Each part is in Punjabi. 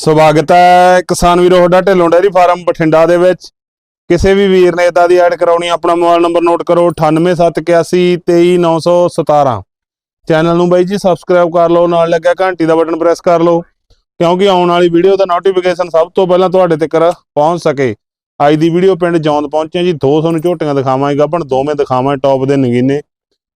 ਸਵਾਗਤ ਹੈ ਕਿਸਾਨ ਵੀਰੋ ਤੁਹਾਡਾ ਢਿੱਲੋਂ ਡੇਅਰੀ ਫਾਰਮ ਬਠਿੰਡਾ ਦੇ ਵਿੱਚ। ਕਿਸੇ ਵੀ ਵੀਰ ਨੇ ਇਦਾਂ ਦੀ ਐਡ ਕਰਾਉਣੀ ਆਪਣਾ ਮੋਬਾਈਲ ਨੰਬਰ ਨੋਟ ਕਰੋ 9871823917 ਚੈਨਲ ਨੂੰ ਬਾਈ ਜੀ ਸਬਸਕ੍ਰਾਈਬ ਕਰ ਲਓ, ਨਾਲ ਲੱਗਿਆ ਘੰਟੀ ਦਾ ਬਟਨ ਪ੍ਰੈਸ ਕਰ ਲਓ, ਕਿਉਂਕਿ ਆਉਣ ਵਾਲੀ ਵੀਡੀਓ ਦਾ ਨੋਟੀਫਿਕੇਸ਼ਨ ਸਭ ਤੋਂ ਪਹਿਲਾਂ ਤੁਹਾਡੇ ਤੱਕ ਪਹੁੰਚ ਸਕੇ। ਅੱਜ ਦੀ ਵੀਡੀਓ ਪਿੰਡ ਜੌਂਦ ਪਹੁੰਚੇ ਜੀ, ਦੋ ਤੁਹਾਨੂੰ ਝੋਟੀਆਂ ਦਿਖਾਵਾਂਗੇ ਗੱਭਣ ਦੋਵੇਂ ਦਿਖਾਵਾਂ ਟੌਪ ਦੇ ਨਗੀਨੇ।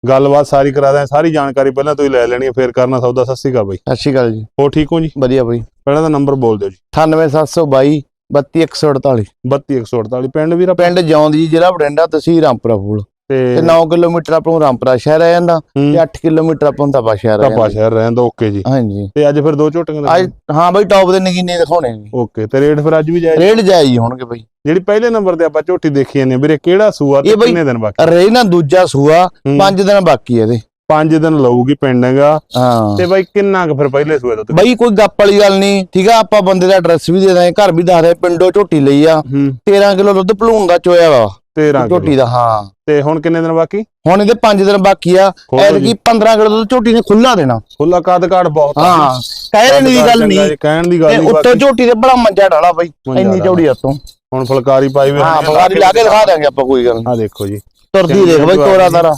ਗੱਲਬਾਤ ਸਾਰੀ ਕਰਾ ਦਾਂ ਸਾਰੀ ਜਾਣਕਾਰੀ ਪਹਿਲਾਂ ਤੁਸੀਂ ਲੈ ਲੈਣੀ ਹੈ ਫੇਰ ਕਰਨਾ ਸੌਦਾ ਸਤਿ ਸ਼੍ਰੀ ਅਕਾਲ ਬਾਈ। ਸਤਿ ਸ਼੍ਰੀ ਅਕਾਲ ਜੀ। ਹੋ ਠੀਕ ਹੋ ਜੀ? ਵਧੀਆ ਬਈ। ਪਹਿਲਾਂ ਤਾਂ ਨੰਬਰ ਬੋਲ ਦਿਓ ਜੀ। 98722 32148 32148 ਪਿੰਡ ਵੀਰਾ? ਪਿੰਡ ਜੌਂਦ ਜੀ ਜ਼ਿਲ੍ਹਾ ਬਠਿੰਡਾ ਤਹਿਸੀਲ ਰਾਮਪੁਰਾ ਫੂਲ ਤੇ ਤੇ 9 ਕਿਲੋਮੀਟਰ ਆਪਾਂ ਨੂੰ ਰਾਮਪੁਰਾ ਸ਼ਹਿਰ ਆ ਜਾਂਦਾ ਤੇ 8 ਕਿਲੋਮੀਟਰ ਆਪਾਂ ਨੂੰ ਤਪਾ ਸ਼ਹਿਰ ਆ ਜਾਂਦਾ। ਸ਼ਹਿਰ ਰਹਿੰਦਾ ਓਕੇ ਜੀ। ਹਾਂਜੀ। ਤੇ ਅੱਜ ਫਿਰ ਦੋ ਝੋਟੀਆਂ ਅੱਜ ਦੇ ਹਾਂ ਬਈ ਟੌਪ ਦੇ ਨਗੀਨੇ ਦਿਖਾਉਣੇ ਨੇ। ਓਕੇ ਤੇ ਰੇਟ ਫਿਰ ਅੱਜ ਵੀ ਜਾਇਜ਼? ਰੇਟ ਜਾਇਜ਼ ਹੋਣਗੇ ਬਈ। ਜਿਹੜੀ ਪਹਿਲੇ ਨੰਬਰ ਤੇ ਆਪਾਂ ਝੋਟੀ ਦੇਖੀ ਜਾਂਦੇ ਵੀਰੇ ਕਿਹੜਾ ਸੂਆ ਤੇ ਕਿੰਨੇ ਦਿਨ ਬਾਕੀ? ਰੇ ਨਾ ਦੂਜਾ ਸੂਆ 5 ਦਿਨ ਬਾਕੀ ਇਹਦੇ। 5 ਦਿਨ ਲਊਗੀ ਪਿੰਡਗਾ ਹਾਂ। ਤੇ ਬਾਈ ਕਿੰਨਾ ਕੁ ਫਿਰ ਪਹਿਲੇ ਸੂਏ ਦਾ ਬਈ ਕੋਈ ਗੱਪ ਵਾਲੀ ਗੱਲ ਨਹੀਂ। ਠੀਕ ਆ ਆਪਾਂ ਬੰਦੇ ਦਾ ਐਡਰੈਸ ਵੀ ਦੇ ਦਾਂਗੇ। ਘਰ ਵੀ ਦੱਸ ਦੇ ਪਿੰਡੋਂ ਝੋਟੀ ਲਈ ਆ। ਹੂੰ। 13 ਕਿਲੋ ਦੁੱਧ ਭਲੂਣ ਦਾ ਚੋਇਆ ਵਾ। 13 ਝੋਟੀ ਦਾ ਹਾਂ। ਤੇ ਹੁਣ ਕਿੰਨੇ ਦਿਨ ਬਾਕੀ? ਹੁਣ ਇਹਦੇ 5 ਦਿਨ ਬਾਕੀ ਆ। ਐਤਕੀ ਜੀ। 15 ਕਿਲੋ ਦੁੱਧ ਝੋਟੀ ਨੇ ਖੁੱਲਾ ਦੇਣਾ। ਖੁੱਲਾ ਕੱਦ ਕਾਠ ਬਹੁਤ ਹਾਂ ਕਹਿ ਰਹੇ ਦੀ ਗੱਲ ਨਹੀਂ। ਕਹਿਣ ਦੀ ਤੇ ਗੱਲ ਨਹੀਂ ਉੱਤੋਂ ਝੋਟੀ ਦੇ ਬੜਾ ਮੰਜਾ ਢਾਲਾ ਬਾਈ ਇੰਨੀ। ਚੌੜੀ ਹੱਥੋਂ ਹੁਣ ਫੁਲਕਾਰੀ ਪਾਈ ਵੀ ਹਾਂ ਫਵਾਰੀ ਲਾ ਕੇ ਦਿਖਾ ਦਾਂਗੇ ਆਪਾਂ ਕੋਈ ਗੱਲ। ਆ ਦੇਖੋ ਜੀ। ਤੁਰਦੀ ਦੇਖ ਬਾਈ ਤੋਰਾ ਤਾਰਾ।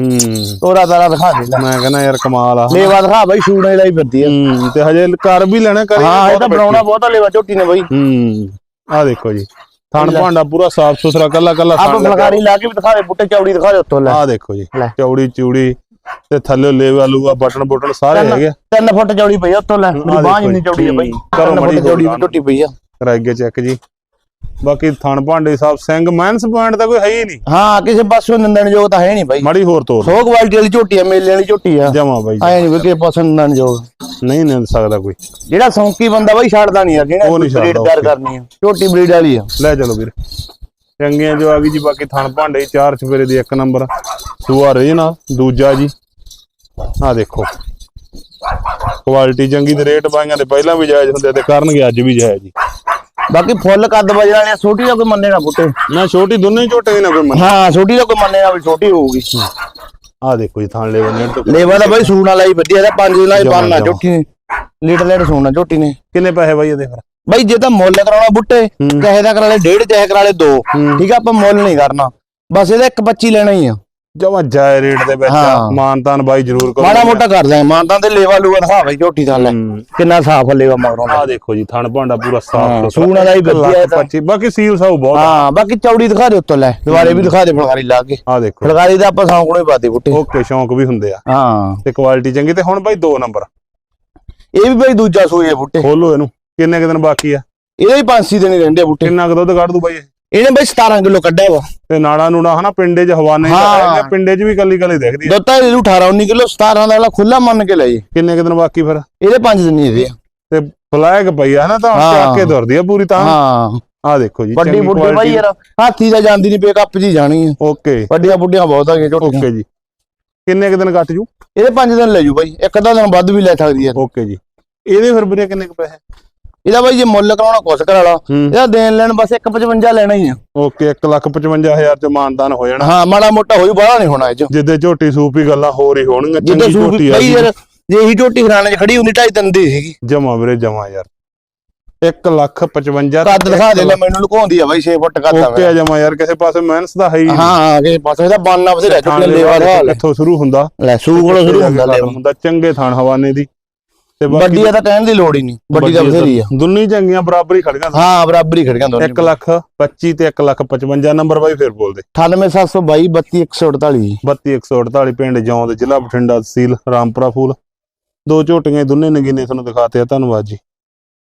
ਹੂੰ। ਤੋਰਾ ਤਾਰਾ ਦਿਖਾ ਦੇ ਮੈਂ ਕਹਿੰਦਾ ਯਾਰ ਕਮਾਲ ਆ। ਲੇਵਾ ਦਿਖਾ ਬਾਈ ਸ਼ੂਣੇ ਲਈ ਫਿਰਦੀ ਆ। ਹੂੰ ਤੇ ਹਜੇ ਕਰ ਵੀ ਲੈਣਾ ਕਰੀ ਹਾਂ ਇਹ ਤਾਂ ਬਣਾਉਣਾ ਬਹੁਤਾ ਲੇਵਾ ਝੋਟੀ ਨੇ ਬਾਈ। ਹੂੰ ਆ ਦੇਖੋ ਜੀ। ਥਣ। ਭਾਂਡਾ ਪੂਰਾ ਸਾਫ਼ ਸੁਥਰਾ ਕੱਲਾ ਕੱਲਾ ਆਪਾਂ ਫਲਕਾਰੀ ਲਾ ਕੇ ਵੀ ਦਿਖਾ ਦੇ ਬੁੱਟੇ ਚੌੜੀ ਦਿਖਾ ਦੇ ਉੱਤੋਂ ਲੈ ਆ ਦੇਖੋ ਜੀ ਲੈ। ਚੌੜੀ ਚੂੜੀ ਤੇ ਥੱਲੇ ਲੇਵਾ ਲੂਆ ਬਟਨ ਬਟਨ ਸਾਰੇ ਤਿੰਨ- ਹੈਗੇ 3 ਫੁੱਟ ਚੌੜੀ ਪਈ ਆ ਉੱਤੋਂ ਲੈ ਮੇਰੀ ਬਾਂਹ ਜਿੰਨੀ। ਚੌੜੀ ਆ ਬਾਈ। ਕਰੋ 3 ਮਾੜੀ ਫੁੱਟ ਚੌੜੀ ਹੋਰ ਝੋਟੀ ਪਈ ਆ ਕਰਾਈਏ ਚੈੱਕ ਜੀ ਬਾਕੀ ਥਣ ਭਾਂਡੇ ਸਾਹਿਬ ਸਿੰਘ ਮੈਂਸ ਪੁਆਇੰਟ ਤਾਂ ਕੋਈ ਹੈ ਹੀ ਨਹੀਂ। ਹਾਂ ਕਿਸੇ ਪਾਸੋਂ ਨਿੰਦਣ ਯੋਗ ਤਾਂ ਹੈ ਨਹੀਂ ਬਾਈ। ਮਾੜੀ ਹੋਰ ਤੋਰ ਸੋ ਕੁਆਲਿਟੀ ਵਾਲੀ ਝੋਟੀ ਆ ਮੇਲੇ ਵਾਲੀ ਝੋਟੀ ਆ। ਜਮਾ ਬਾਈ। ਐ ਨਹੀਂ ਕਿਸੇ ਪਾਸੋਂ ਨਿੰਦਣ ਯੋਗ ਨਹੀਂ ਨਿੰਦ ਸਕਦਾ ਕੋਈ। ਜਿਹੜਾ ਸੌਂਕੀ ਬੰਦਾ ਬਾਈ ਛੱਡਦਾ ਨਹੀਂ ਜਿਹੜਾ ਉਹ ਨੀ ਬਰੀਡ ਛੱਡਦਾ, okay। ਕਰਨੀ ਆ। ਝੋਟੀ ਬਰੀਡ ਵਾਲੀ ਆ। ਲੈ ਚਲੋ ਵੀਰ। ਚੰਗੀਆਂ ਜੋ ਆ ਗਈ ਜੀ ਬਾਕੀ ਥਣ ਭਾਂਡੇ ਚਾਰ ਚਫੇਰੇ ਦੀ ਇੱਕ ਨੰਬਰ। ਸੂਆ ਰੇ ਨਾ ਦੂਜਾ ਜੀ। ਆ ਦੇਖੋ। ਕੁਆਲਿਟੀ ਚੰਗੀ ਤੇ ਰੇਟ ਬਾਈਆਂ ਦੇ ਪਹਿਲਾਂ ਵੀ ਜਾਇਜ਼ ਹੁੰਦੇ ਤੇ ਕਰਨਗੇ ਅੱਜ ਵੀ ਜਾਇਜ਼ ਜੀ ਬਾਕੀ ਫੁੱਲ ਕੱਦ ਵਜਣ ਵਾਲੇ ਛੋਟੀ ਦਾ ਕੋਈ ਮੰਨੇ ਨਾ ਬੁੱਟੇ ਨਾ ਛੋਟੀ ਦੋਨੇ ਝੋਟੇ ਨਾ ਕੋਈ ਮੰਨ। ਹਾਂ ਛੋਟੀ ਦਾ ਕੋਈ ਮੰਨੇ ਨਾ ਵੀ ਛੋਟੀ ਹੋਊਗੀ। ਆ ਦੇਖੋ ਜੀ ਥਣ ਲੈ ਬੰਨੇ ਤੋਂ। ਲੇਵਾ ਦਾ ਬਾਈ ਸੂਣ ਵਾਲਾ ਹੀ ਵਧੀਆ ਦਾ ਪੰਜ ਜਮਾਂ, ਬੰਨਣਾ। ਝੋਟੀ ਨੇ। ਲੀਟਰ ਲੀਟਰ ਸੂਣਾ ਝੋਟੀ ਨੇ। ਕਿੰਨੇ ਪੈਸੇ ਬਾਈ ਇਹਦੇ ਫਿਰ? ਬਾਈ ਜੇ ਤਾਂ ਮੁੱਲ ਕਰਾਉਣਾ ਬੁੱਟੇ। ਕਹੇ ਦਾ ਕਰਾ ਲੈ ਡੇਢ ਚਾਹੇ ਕਰਾ ਲੈ ਦੋ। ਠੀਕ ਆ ਆਪਾਂ ਮੁੱਲ ਨਹੀਂ ਕਰਨਾ। ਬਸ ਇਹਦਾ ਇੱਕ 25 ਲੈਣਾ ਹੀ ਆ। ਜਮਾ ਜਾਇ ਰੇਟ ਦੇ ਵਿੱਚ ਹਾਂ। ਮਾਨਤਾਨ ਬਾਈ ਜ਼ਰੂਰ ਕਰੋ ਮਾੜਾ ਮੋਟਾ ਕਰ ਦਾਂਗੇ ਮਾਨਤਾਂ ਤੇ ਲੇਵਾ ਲੂਆ ਦਿਖਾ ਬਾਈ ਝੋਟੀ ਦਾ ਲੈ। ਹੂੰ। ਕਿੰਨਾ ਸਾਫ਼ ਲੇਵਾ ਮਗਰੋਂ ਦਾ। ਆ ਦੇਖੋ ਜੀ ਥਣ ਭਾਂਡਾ ਪੂਰਾ ਹਾਂ, ਸਾਫ਼ ਸੂਣ ਵਾਲਾ ਹੀ ਵਧੀਆ ਇਹ ਤਾਂ। ਬਾਕੀ ਸੀਲ ਸਾਊ ਬਹੁਤ ਹਾਂ ਬਾਕੀ ਚੌੜੀ ਦਿਖਾ ਦੇ ਉੱਤੋਂ ਲੈ। ਦੁਬਾਰੇ ਵੀ ਦਿਖਾ ਦੇ ਫਲਕਾਰੀ ਲਾ ਕੇ। ਆ ਦੇਖੋ। ਫਲਕਾਰੀ ਦਾ ਆਪਾਂ ਸੌਂਕ ਨੂੰ ਹੀ ਪਾਦੇ ਬੁੱਟੇ। ਓਕੇ ਸ਼ੌਂਕ ਵੀ ਹੁੰਦੇ ਆ। ਹਾਂ। ਤੇ ਕੁਆਲਿਟੀ ਚੰਗੀ ਤੇ ਹੁਣ ਬਾਈ ਦੋ ਨੰਬਰ। ਇਹ ਵੀ ਬਾਈ ਦੂਜਾ ਸੂਏ ਬੁੱਟੇ। ਖੋਲੋ ਇਹਨੂੰ। ਕਿੰਨੇ ਕੁ ਦਿਨ ਬਾਕੀ ਆ? ਇਹਦੇ ਹੀ ਪੰਜ ਛੇ ਦਿਨ ਹੀ ਰਹਿੰਦੇ ਆ ਬੁੱਟੇ। ਕਿੰਨਾ ਕੁ ਦੁੱਧ ਕੱਢ ਦੂ ਬਾਈ ਇਹ? ਇਹਨੇ ਬਾਈ 17 ਕਿਲੋ ਕੱਢਿਆ ਵਾ। ਤੇ ਨਾੜਾ ਨੂੜਾ ਹਨਾ ਪਿੰਡੇ 'ਚ ਹਵਾਨੇ ਹਾਂ। ਪਿੰਡੇ 'ਚ ਵੀ ਕੱਲੀ ਕੱਲੀ ਦਿਖਦੀ ਆ। ਇਹਨੂੰ 18 19 ਕਿਲੋ 17 ਦਾ ਖੁੱਲਾ ਮੰਨ ਕੇ ਲੈ ਜੀ। ਕਿੰਨੇ ਕੁ ਦਿਨ ਬਾਕੀ ਫਿਰ? ਇਹਦੇ ਪੰਜ ਦਿਨ ਹੀ ਇਹਦੇ ਆ। ਤੇ ਫਲੈਗ ਪਈ ਆ ਹਨਾ ਤਾਂ। ਚੱਕ ਕੇ ਦੁਰਦੀ ਆ ਪੂਰੀ ਤਾਂ। ਹਾਂ। ਆ ਦੇਖੋ ਜੀ ਵੱਡੀ ਬੁੱਢੀ ਬਾਈ। ਯਾਰ ਹਾਥੀ ਦਾ ਜਾਂਦੀ ਨਹੀਂ ਪੇ ਕੱਪ ਜੀ ਜਾਣੀ ਆ। ਓਕੇ। ਵੱਡੀਆਂ ਬੁੱਢੀਆਂ ਬਹੁਤ ਆ ਗਏ ਝੋਟੀਆਂ। ਓਕੇ ਜੀ। ਕਿੰਨੇ ਕੁ ਦਿਨ ਕੱਟ ਜੂ? ਇਹਦੇ ਪੰਜ ਦਿਨ ਲੈ ਜੂ ਬਾਈ ਇੱਕ ਅੱਧਾ ਦਿਨ ਵੱਧ ਵੀ ਲੈ ਸਕਦੀ ਆ। ਓਕੇ ਜੀ। ਇਹਦੇ ਫਿਰ ਵੀਰੇ ਕਿੰਨੇ ਕੁ ਪੈਸੇ? ਇਹਦਾ ਬਾਈ ਜੇ ਮੁੱਲ ਕਰਾਉਣਾ ਕੁਛ ਕਰਾ ਲਾ। ਇਹਦਾ ਦੇਣ ਲੈਣ ਬਸ 155 ਲੈਣਾ ਹੀ ਆ। ਓਕੇ 155000 ਚ ਮਾਨਦਾਨ ਹੋ ਜਾਣਾ। ਹਾਂ ਮਾੜਾ ਮੋਟਾ ਹੋਈ ਬਾਹਲਾ ਨਹੀਂ ਹੋਣਾ ਇਹ ਚ। ਜਿੱਦੇ ਝੋਟੀ ਸੂਪੀ ਗੱਲਾਂ ਹੋਰ ਹੀ ਹੋਣਗੀਆਂ ਜਿੱਦਾਂ ਸੂਪ ਝੋਟੀ ਆ ਬਈ ਯਾਰ ਜੇ ਇਹੀ ਝੋਟੀ ਖਰਾਣੇ 'ਚ ਖੜੀ ਹੁੰਦੀ ਢਾਈ ਤਿੰਨ ਦੀ ਸੀਗੀ। ਜਮਾ ਵੀਰੇ ਜਮਾ ਯਾਰ। 1 ਲੱਖ 55 ਕੱਦ ਦਿਖਾ ਦੇ ਲੈ ਮੈਨੂੰ ਲੁਕਾਉਂਦੀ ਆ ਬਾਈ 6 ਫੁੱਟ ਕੱਦ ਆ ਓਕੇ ਜਮਾ ਯਾਰ ਕਿਸੇ ਪਾਸੇ ਮਿਹਨਤ ਦਾ ਹੈ ਹੀ। ਹਾਂ ਹਾਂ ਕਿ ਪਾਸੇ ਇਹਦਾ ਬਾਨਾ ਬਥੇਰਾ ਝੋਟੀ ਲੇਵਾ ਦਾ ਹਾਲ ਹੈ। ਕਿੱਥੋਂ ਸ਼ੁਰੂ ਹੁੰਦਾ। ਲੈ ਸੂ ਕੋਲੋਂ ਸ਼ੁਰੂ ਹੁੰਦਾ ਲੇਵਾ ਹੁੰਦਾ ਚੰਗੇ ਥਾਣ ਹਵਾਨੇ ਦੀ। ਤੇ ਵੱਡੀ ਆ ਤਾਂ ਕਹਿਣ ਦੀ ਲੋੜ ਹੀ ਨਹੀਂ ਵੱਡੀ ਤਾਂ ਬਥੇਰੀ ਆ। ਦੁੰਨੀ ਚੰਗੀਆਂ ਬਰਾਬਰ ਹੀ ਖੜੀਆਂ ਹਾਂ ਬਰਾਬਰੀ ਖੜੀਆਂ ਦੋਨੇ 1 ਲੱਖ 25 ਤੇ 1 ਲੱਖ 55 ਨੰਬਰ ਬਾਈ ਫੇਰ ਬੋਲਦੇ। 98722 32148 32148 ਪਿੰਡ ਜੌਂਦ ਜ਼ਿਲ੍ਹਾ ਬਠਿੰਡਾ ਤਹਿਸੀਲ ਰਾਮਪੁਰਾ ਫੂਲ। ਦੋ ਝੋਟੀਆਂ ਦੋਨੇ ਨਗੀਨੇ ਤੁਹਾਨੂੰ ਦਿਖਾਤੇ ਆ ਧੰਨਵਾਦ ਜੀ।